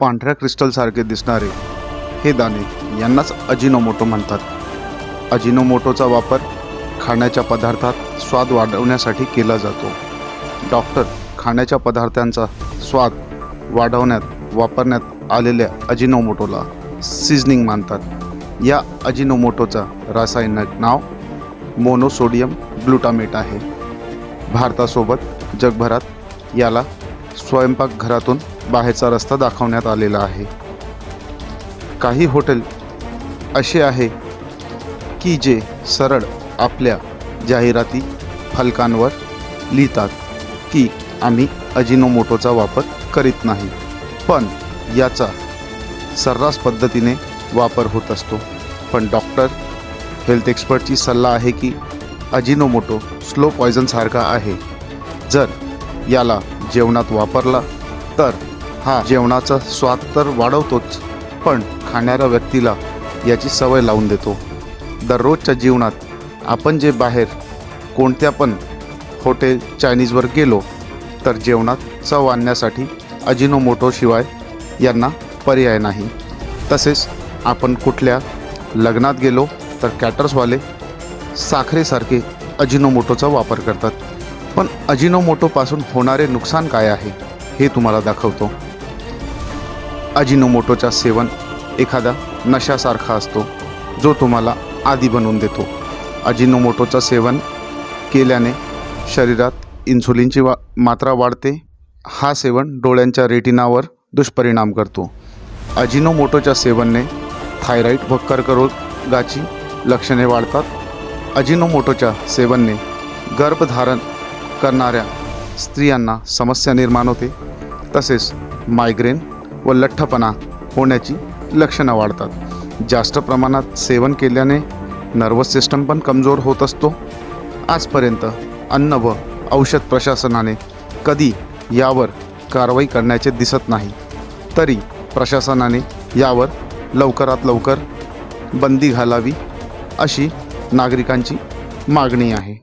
पांढऱ्या क्रिस्टलसारखे दिसणारे हे दाणे यांनाच अजिनोमोटो म्हणतात. अजिनोमोटोचा वापर खाण्याच्या पदार्थात स्वाद वाढवण्यासाठी केला जातो. डॉक्टर खाण्याच्या पदार्थांचा स्वाद वाढवण्यात वापरण्यात आलेल्या अजिनोमोटोला सिझनिंग मानतात. या अजिनोमोटोचा रासायनिक नाव मोनोसोडियम ग्लुटामेट आहे. भारतासोबत जगभरात याला स्वयंपाकघरातून बाहेरचा रस्ता दाखवण्यात आलेला आहे. काही हॉटेल असे आहे की जे सरळ आपल्या जाहिराती फलकांवर लिहितात की आम्ही अजिनोमोटोचा वापर करीत नाही पण याचा सर्रास पद्धतीने वापर होत असतो. पण डॉक्टर हेल्थ एक्सपर्टची सल्ला आहे की अजिनोमोटो स्लो पॉयझनसारखा आहे. जर याला जेवणात वापरला तर हा जेवणाचा स्वाद तर वाढवतोच पण खाणाऱ्या व्यक्तीला याची सवय लावून देतो. दररोजच्या जीवनात आपण जे बाहेर कोणत्या पण हॉटेल चायनीजवर गेलो तर जेवणात चव आणण्यासाठी अजिनोमोटोशिवाय यांना पर्याय नाही. तसेच आपण कुठल्या लग्नात गेलो तर कॅटर्सवाले साखरेसारखे अजिनोमोटोचा वापर करतात. पण अजिनोमोटोपासून होणारे नुकसान काय आहे हे तुम्हाला दाखवतो. अजिनोमोटोचा सेवन एखादा नशासारखा असतो जो तुम्हाला आदी बनवून देतो. अजिनोमोटोचं सेवन केल्याने शरीरात इन्सुलिनची वा मात्रा वाढते हा सेवन डोळ्यांच्या रेटिनावर दुष्परिणाम करतो. अजिनोमोटोच्या सेवनने थायरॉईड व कर्करोगाची लक्षणे वाढतात. अजिनोमोटोच्या सेवनने गर्भधारण करणाऱ्या स्त्रियांना समस्या निर्माण होते. तसेच मायग्रेन व लठ्ठपणा होण्याची लक्षणं वाढतात. जास्त प्रमाणात सेवन केल्याने नर्वस सिस्टम पण कमजोर होत असतो. आजपर्यंत अन्न व औषध प्रशासनाने कधी यावर कारवाई करण्याचे दिसत नाही. तरी प्रशासनाने यावर लवकरात लवकर बंदी घालावी अशी नागरिकांची मागणी आहे.